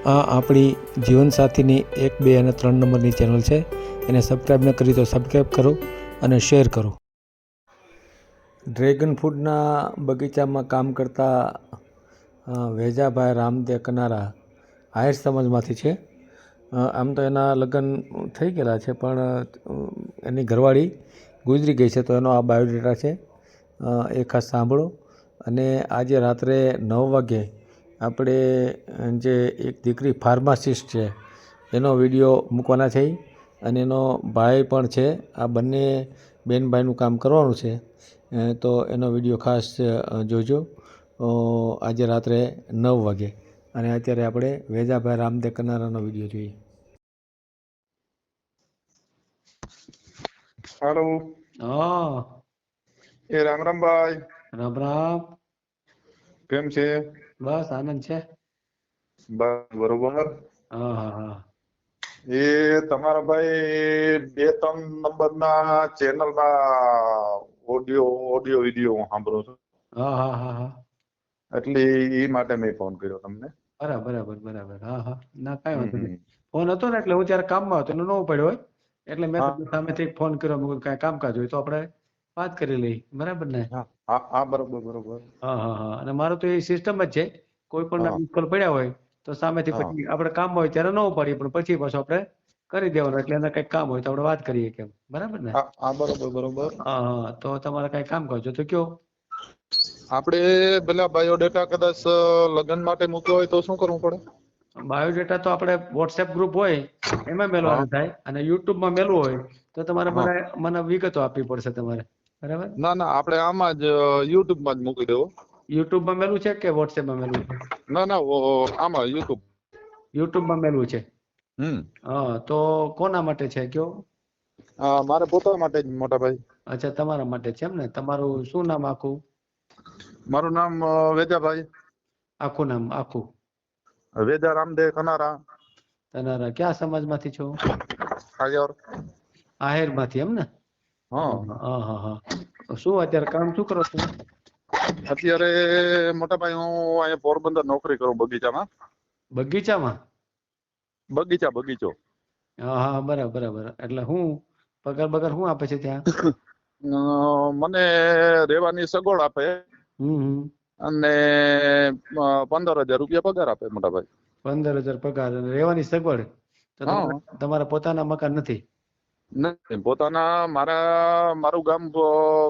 આ આપણી જીવનસાથીની એક, બે અને ત્રણ નંબરની ચેનલ છે. એને સબસ્ક્રાઈબ ન કરી તો સબસ્ક્રાઈબ કરો અને શેર કરો. ડ્રેગન ફ્રૂટના બગીચામાં કામ કરતા વેજાભાઈ રામદેવ કનારા આહિર સમાજમાંથી છે. આમ તો એના લગ્ન થઈ ગયેલા છે, પણ એની ઘરવાળી ગુજરી ગઈ છે, તો એનો આ બાયોડેટા છે. એ ખાસ સાંભળો. અને આજે રાત્રે નવ વાગે આપણે જે એક દીકરી ફાર્માસિસ્ટ છે એનો વીડિયો મૂકવાના છે અને એનો ભાઈ પણ છે આ બંને બેન ભાઈનું કામ કરવાનું છે. તો એનો વીડિયો ખાસ જોજો. આજે રાત્રે નવ વાગે. અને અત્યારે આપણે વેજાભાઈ રામદેવ કનારાનો વીડિયો જોઈએ. હાલો. હા. એ રામ રામ ભાઈ. રામ રામ. કેમ છે? બસ આનંદ છે. બસ બરોબર. હા હા હા. એ તમારા ભાઈ બે ત્રણ નંબર ના ચેનલ ના ઓડિયો ઓડિયો વીડિયો હું સાંભળું છું. હા હા હા હા. એટલે એ માટે મેં ફોન કર્યો તમને. બરાબર બરાબર બરાબર. હા હા. ના કઈ વાંધો નહીં. ફોન હતો ને એટલે હું ત્યારે કામમાં હતો એટલે ન પડ્યો હોય. એટલે મેં સામેથી ફોન કર્યો કાંઈ કામકાજ હોય તો આપણે વાત કરી લઈ. બરાબર ને? હા બરોબર બરોબર. હા હા હા. અને મારો તો એ સિસ્ટમ જ છે. કોઈ પણ કોલ પડ્યા હોય તો સામેથી પછી આપણે કામ હોય ત્યારે ન ઉપાડીએ પણ પછી પાછું આપણે કરી દેવાનું. એટલે એના કઈ કામ હોય તો આપણે વાત કરીએ કેમ. બરાબર ને? હા બરોબર બરોબર. હા હા. તો તમારે કઈ કામ કરજો તો કયો. આપણે પેલા બાયોડેટા કદાચ લગ્ન માટે મૂક્યો હોય તો શું કરવું પડે? બાયોડેટા તો આપણે વોટ્સએપ ગ્રુપ હોય એમાં મેળવાનું થાય. અને યુટ્યુબમાં મેળવું હોય તો તમારે મને મને વિગતો આપવી પડશે તમારે. બરાબર? ના ના આપણે આમાં જ યુટ્યુબમાં જ મૂકી દેવો. યુટ્યુબમાં મેલું છે કે WhatsApp માં મેલું છે? ના ના આમાં આમાં યુટ્યુબ. માં મેલું છે? હમ. હા તો કોના માટે છે કયો? આ મારે પોતા માટે જ મોટા ભાઈ અચ્છા તમારા માટે છે એમ ને? તમારું શું નામ આખું? મારું નામ વેદાભાઈ આખું નામ આખું? વેદા રામદેવ કનારા. તનારા કયા સમાજમાંથી છો? આયર આહિરમાંથી એમ ને? હા હા. શું અત્યારે કામ શું કરો છો? અત્યારે મોટા ભાઈ હું અહીંયા પોરબંદર નોકરી કરું બગીચામાં. બગીચામાં? બગીચા બગીચો. હા હા બરાબર બરાબર. એટલે હું પગાર બગાર શું આપે છે ત્યાં? મને રહેવાની સગવડ આપે. અને પંદર હજાર રૂપિયા પગાર આપે મોટા ભાઈ. પંદર હજાર પગાર અને રહેવાની સગવડ? તમારા પોતાના મકાન નથી? નહીં પોતાના મારા મારું ગામ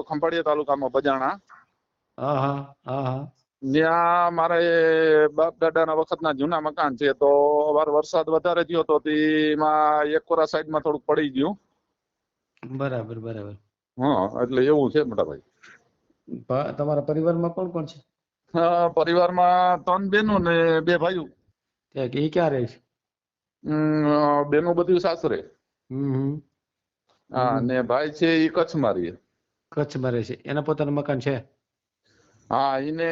ખંભાળિયા તાલુકામાં બજાણા. ત્યાં મારા મારે બાપ દાદાના વખતના જૂના મકાન છે તો વાર વરસાદ વધારે થયો તો તેમાં એક કોરા સાઈડમાં થોડુંક પડી ગયું. બરાબર બરાબર. હા એટલે એવું છે મોટા ભાઈ. તમારા પરિવારમાં કોણ કોણ છે? હા, પરિવારમાં ત્રણ બેનો ને બે ભાઈઓ. એ ક્યાં રહે છે? બેનો બધું સાસરે. હમ. હા ને ભાઈ છે એ કચ્છમાં રહે કચ્છમાં રહે છે. એના પોતાનું મકાન છે? હા એને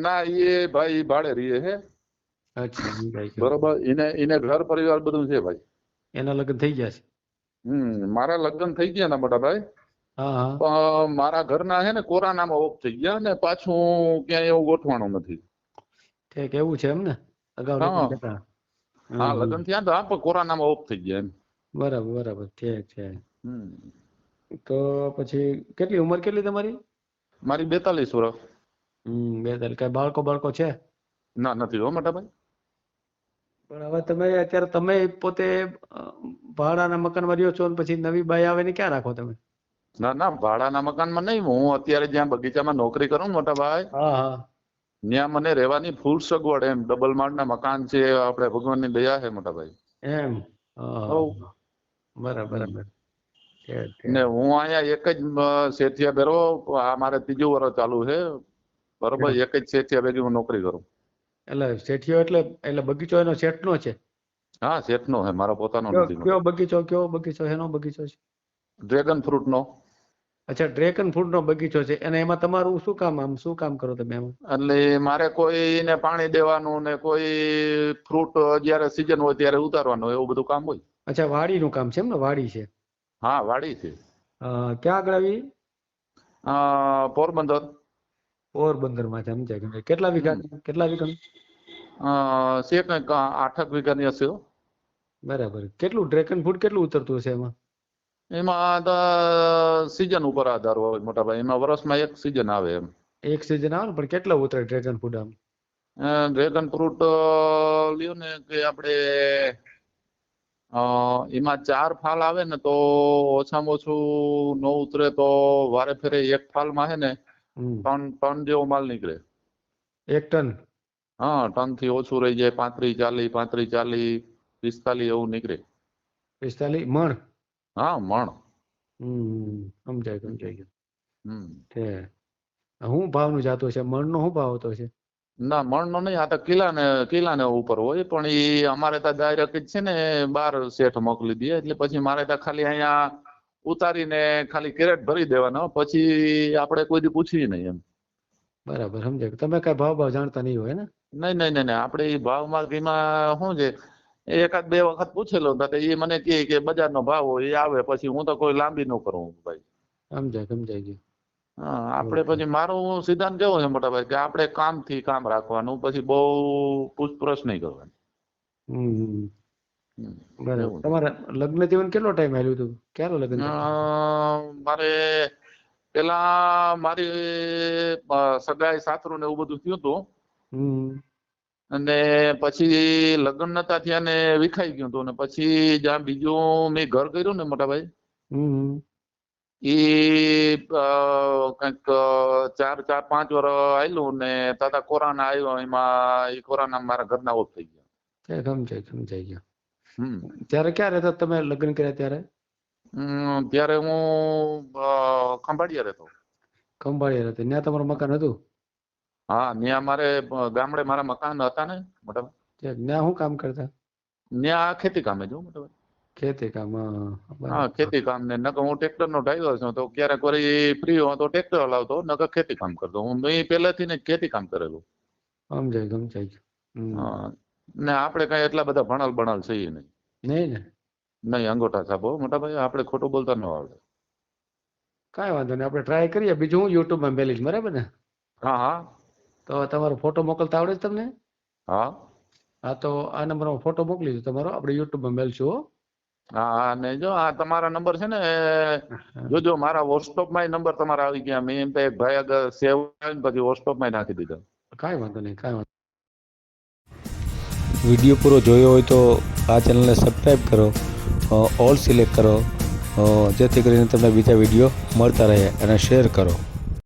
ના એ ભાઈ ભાડે રહે છે અચ્છા. બરોબર એને એને ઘર પરિવાર બધું છે ભાઈ. એના લગ્ન થઈ ગયા છે? હમ મારા લગ્ન થઈ ગયા ના મોટા ભાઈ. પણ મારા ઘરના છે ને કોરોનામાં ઓફ થઈ ગયા ને પાછું ક્યાંય એવું ગોઠવાનું નથી. ઠીક એવું છે એમ ને? અગાઉ હા. લગ્ન થયા તો હા પણ કોરોનામાં ઓફ થઈ ગયા એમ. બરાબર બરાબર. ઠીક છે તો પછી કેટલી ઉંમર કેટલી તમારી? મારી બેતાલીસ વર્ષ. હમ બેતાલીસ. કઈ બાળકો બાળકો છે? ના નથી હો મોટા ભાઈ. પણ હવે તમે અત્યારે તમે પોતે ભાડાના મકાનમાં રહ્યો છો પછી નવી બાઈ આવે ને ક્યાં રાખો તમે? ના ના ભાડાના મકાનમાં નહીં. હું અત્યારે જ્યાં બગીચામાં નોકરી કરું મોટા ભાઈ ત્યાં મને રહેવાની ફૂલ સગવડ એમ. ડબલ માળના મકાન છે આપણે ભગવાનની દયા છે મોટા ભાઈ. એમ. બરાબર. ને હું અહીંયા એક જ શેઠિયા ભેરો આ મારે ત્રીજું વર્ષ ચાલુ છે. બરોબર એક જ શેઠિયા ભેગી હું નોકરી કરું. એટલે શેઠિયો એટલે એટલે બગીચો એનો શેઠનો છે? હા શેઠનો છે મારો પોતાનો નથી. કયો બગીચો કયો બગીચો એનો બગીચો છે? ડ્રેગન ફ્રૂટનો. અચ્છા ડ્રેગન ફ્રૂટ નો બગીચો છે. અને એમાં તમારું શું કામ આમ શું કામ કરો તમે એમાં? એટલે મારે કોઈને પાણી દેવાનું ને કોઈ ફ્રૂટ જ્યારે સીઝન હોય ત્યારે ઉતારવાનું એવું બધું કામ હોય? અચ્છા વાડીનું કામ છે એમ ને? વાડી છે. હા વાડી છે. ક્યાં આગળ આવી? પોરબંદર પોરબંદર. માં છે સમજાય કેટલા વીઘા કેટલા વીઘા છે કંઈક આઠક વીઘાની હશે બરાબર. કેટલું ડ્રેગન ફ્રૂટ કેટલું ઉતરતું હશે એમાં? એમાં સિઝન ઉપર આધાર હોય મોટા ભાઈ. એમાં વર્ષમાં એક સિઝન આવે એમ. એક સિઝન આવે ને? પણ કેટલા ઉતરે ડ્રેગન ફ્રૂટ આમ? ડ્રેગન ફ્રૂટ લ્યો ને કે આપણે એમાં ચાર ફાલ આવે ને તો ઓછામાં ઓછું ન ઉતરે તો વારે ફેરે એક ફાલમાં હે ને ત્રણ ટન ટન જેવો માલ નીકળે. એક ટન? હા ટનથી ઓછું રહી જાય પાંત્રીસ ચાલીસ પાંત્રીસ ચાલીસ પિસ્તાલીસ એવું નીકળે. પિસ્તાલીસ? મણ? હા મણ. હમ સમજાય સમજાય. ગયું હમ હું ભાવ ભાવનું જાતો છે? મણનો શું ભાવ આવતો છે? ના મણ નો નહીં આ તો કિલા ને કિલા ને ઉપર હોય પણ એ અમારે ત્યાં ડાયરેક્ટ છે ને બાર શેઠ મોકલી દે એટલે પછી મારે ત્યાં ખાલી અહીંયા ઉતારીને ખાલી કેરેટ ભરી દેવાનો પછી આપણે કોઈ દી પૂછવી નહીં એમ. બરાબર સમજાય તમે કઈ ભાવ ભાવ જાણતા નહીં હોય ને? નહીં નહીં નહીં આપણે એ ભાવ કે શું છે એકાદ બે વખત પૂછેલો તો એ મને કહે કે બજારનો ભાવ હોય એ આવે પછી હું તો કોઈ લાંબી ન કરું ભાઈ. સમજાય સમજાય ગયું. આપણે પછી મારું સિદ્ધાંત કેવો છે મોટા ભાઈ કે આપણે કામથી કામ રાખવાનું પછી બહુ પૂછપરછ નહીં કરવાની. બરાબર. એવું. લગ્ન જીવન કેટલો ટાઈમ આવ્યું હતું? ક્યારે લગ્ન મારે પેલા મારી સગાઈ સાસરું ને એવું બધું થયું હતું. અને પછી લગ્ન નતા થયા ને વિખાઈ ગયું હતું. ને પછી જ્યાં બીજું મેં ઘર કર્યું ને મોટા અ, કંઈક ચાર ચાર પાંચ વર આવેલું ને તાતા કોરોના આવ્યો એમાં એ કોરોના મારા ઘરના ઓફ થઈ ગયા. સમજાય સમજાય ગયા. હમ. ત્યારે ક્યાં રહેતા તમે લગ્ન કર્યા ત્યારે? ત્યારે હું ખંભાળિયા રહેતો. ખંભાળિયા રહેતો. ત્યાં તમારું મકાન હતું? હા ત્યાં મારે ગામડે મારા મકાન હતા ને મોટા ત્યાં શું કામ કરતા? ત્યાં ખેતી કામે જો મોટા ખેતી કામ હા, હા ખેતી કામ ને નકર હું ટ્રેક્ટર નો ડ્રાઈવર છું તો ક્યારેક વળી ફ્રી હો તો ટ્રેક્ટર હલાવતો નકર ખેતી કામ કરતો. હું મેં પહેલેથી ને ખેતી કામ કરેલું. સમજાય સમજાય. હા. ને આપણે કઈ એટલા બધા ભણલ ભણલ છીએ નહીં. નહીં ને? નહીં અંગોઠા છાપો મોટા ભાઈ આપણે ખોટું બોલતા ન આવડે. કાંઈ વાંધો નહીં આપણે ટ્રાય કરીએ. બીજું હું યુટ્યુબમાં મેલીશ બરાબર ને? હા હા. તો તમારો ફોટો મોકલતા આવડે છે તમને? હા. હા તો આ નંબરમાં ફોટો મોકલી દો તમારો. આપણે યુટ્યુબમાં મેલશું હો ને જો આ તમારા નંબર છે ને જોજો મારા વોટ્સઅપમાં નંબર તમારા આવી ગયા. મેં એમ તો એક ભાઈ આગળ સેવ ને પછી વોટ્સઅપમાં નાખી દીધો. કાંઈ વાંધો નહીં કાંઈ વાંધો વીડિયો પૂરો જોયો હોય તો આ ચેનલને સબસ્ક્રાઈબ કરો ઓલ સિલેક્ટ કરો જેથી કરીને તમને બીજા વીડિયો મળતા રહે અને શેર કરો.